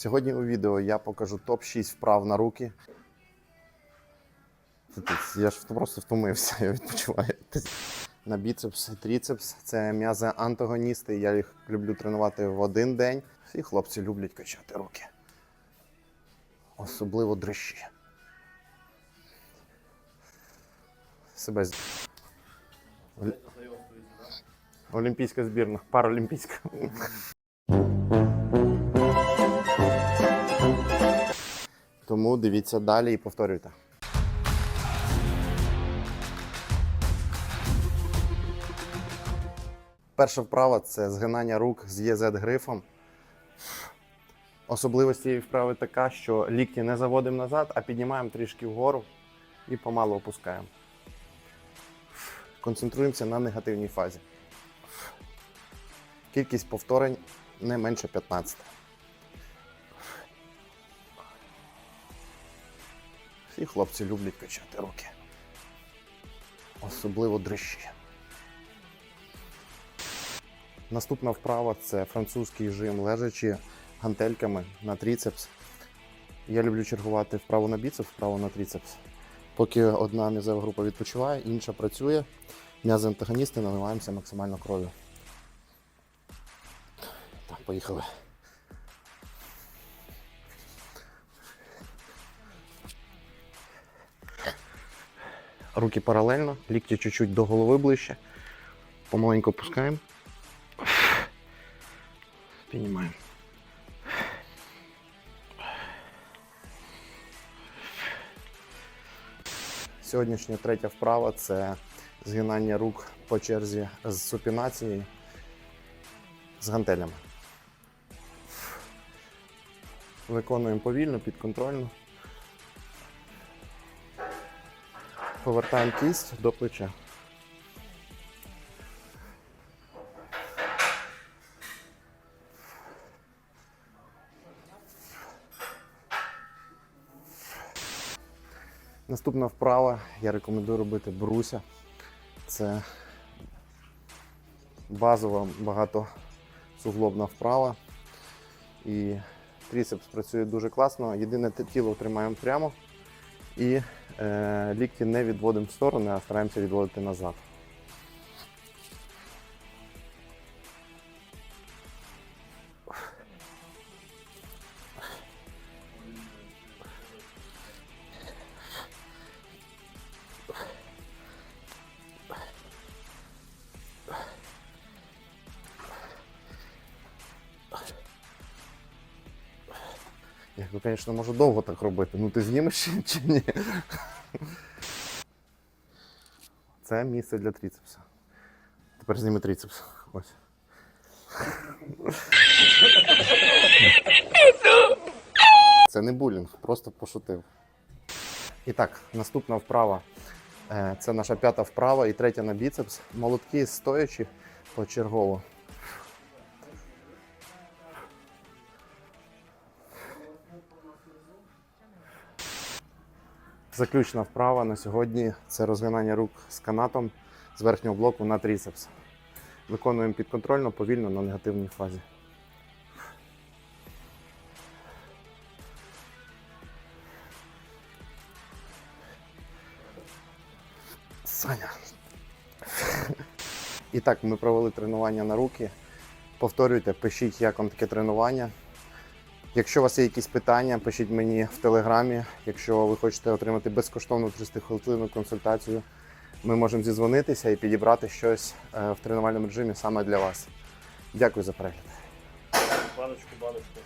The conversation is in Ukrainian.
Сьогодні у відео я покажу топ-6 вправ на руки. Я ж просто втомився, я відпочиваю. На біцепс тріцепс це м'язи антагоністи. Я їх люблю тренувати в один день. Всі хлопці люблять качати руки. Особливо дрищі. Себе з... Олімпійська збірна, паралімпійська. Тому дивіться далі і повторюйте. Перша вправа це згинання рук з ЄЗ грифом. Особливість цієї вправи така, що лікті не заводимо назад, а піднімаємо трішки вгору і помало опускаємо. Концентруємося на негативній фазі. Кількість повторень не менше 15. Всі хлопці люблять качати руки. Особливо дрищі. Наступна вправа це французький жим лежачи гантельками на тріцепс. Я люблю чергувати вправо на біцепс, вправо на тріцепс. Поки одна м'язова група відпочиває, інша працює. М'язи антагоністи наливаємося максимально кров'ю. Так, поїхали. Руки паралельно, лікті чуть-чуть до голови ближче. Помаленьку опускаємо. Піднімаємо. Сьогоднішня третя вправа це згинання рук по черзі з супінацією з гантелями. Виконуємо повільно, підконтрольно. Повертаємо кість до плеча. Наступна вправа я рекомендую робити бруся. Це базова багатосуглобна вправа. І тріцепс працює дуже класно. Єдине тіло тримаємо прямо і лікті не відводимо в сторони, а стараємося відводити назад. Я, ну, звісно, можу довго так робити. Ну ти знімеш чи- ні? Це місце для тріцепса. Тепер зніми тріцепс. Ось. Це не булінг, просто пошутив. І так, наступна вправа. Е, Це наша п'ята вправа і третя на біцепс. Молотки стоячи почергово. Заключна вправа на сьогодні це розгинання рук з канатом з верхнього блоку на тріцепс. Виконуємо підконтрольно, повільно на негативній фазі. Саня. І так, ми провели тренування на руки. Повторюйте, пишіть, як вам таке тренування. Якщо у вас є якісь питання, пишіть мені в телеграмі. Якщо ви хочете отримати безкоштовну 30-хвилинну консультацію, ми можемо зізвонитися і підібрати щось е, в тренувальному режимі саме для вас. Дякую за перегляд. Баночку, баночку.